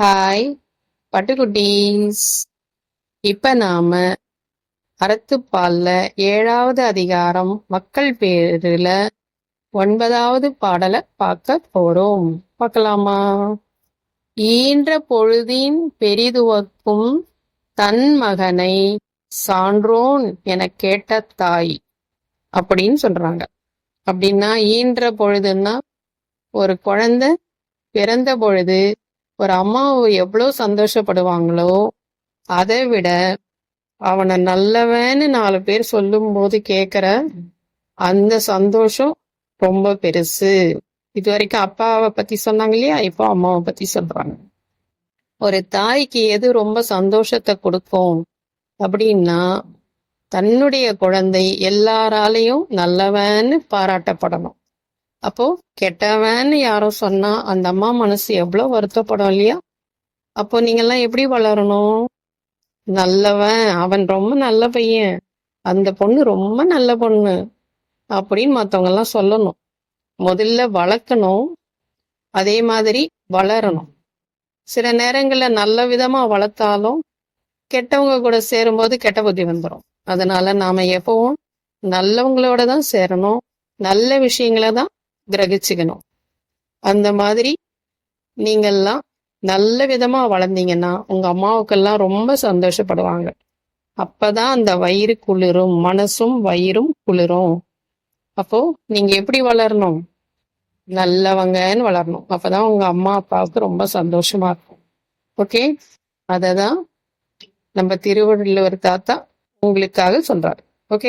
Hi பட்டுக்குட்டீஸ். இப்ப நாம அறத்துப்பால்ல ஏழாவது அதிகாரம் மக்கள் பேருல ஒன்பதாவது பாடலை பார்க்க போறோம். பார்க்கலாமா? ஈன்ற பொழுதின் பெரிதுவக்கும் தன் மகனை சான்றோன் என கேட்ட தாய் அப்படின்னு சொல்றாங்க. அப்படின்னா ஈன்ற பொழுதுன்னா ஒரு குழந்தை பிறந்த பொழுது ஒரு அம்மா எவ்வளோ சந்தோஷப்படுவாங்களோ அதை விட அவனை நல்லவன்னு நாலு பேர் சொல்லும்போது கேட்குற அந்த சந்தோஷம் ரொம்ப பெருசு. இது வரைக்கும் அப்பாவை பத்தி சொன்னாங்க இல்லையா? இப்போ அம்மாவை பத்தி சொல்றாங்க. ஒரு தாய்க்கு எது ரொம்ப சந்தோஷத்தை கொடுக்கும் அப்படின்னா தன்னுடைய குழந்தை எல்லாராலையும் நல்லவன்னு பாராட்டப்படணும். அப்போ கெட்டவன்னு யாரும் சொன்னா அந்த அம்மா மனசு எவ்வளவு வருத்தப்படும் இல்லையா? அப்போ நீங்கெல்லாம் எப்படி வளரணும்? நல்லவன் அவன் ரொம்ப நல்ல பையன் அந்த பொண்ணு ரொம்ப நல்ல பொண்ணு அப்படின்னு மத்தவங்க எல்லாம் சொல்லணும். முதல்ல வளர்க்கணும். அதே மாதிரி வளரணும். சில நேரங்களில் நல்ல விதமா வளர்த்தாலும் கெட்டவங்க கூட சேரும்போது கெட்ட புத்தி வந்துடும் அதனால நாம எப்பவும் நல்லவங்களோட தான் சேரணும். நல்ல விஷயங்களை தான் கிரகிச்சுக்கணும். அந்த மாதிரி நீங்கள்லாம் நல்ல விதமா வளர்ந்தீங்கன்னா உங்க அம்மாவுக்கெல்லாம் ரொம்ப சந்தோஷப்படுவாங்க. அப்பதான் அந்த வயிறு குளிரும் மனசும் வயிறும் குளிரும். அப்போ நீங்க எப்படி வளரணும்? நல்லவங்கன்னு வளரணும். அப்பதான் உங்க அம்மா அப்பாவுக்கு ரொம்ப சந்தோஷமா இருக்கும். ஓகே? அததான் நம்ம திருவள்ளுவர் தாத்தா உங்களுக்காக சொல்றாரு. ஓகே?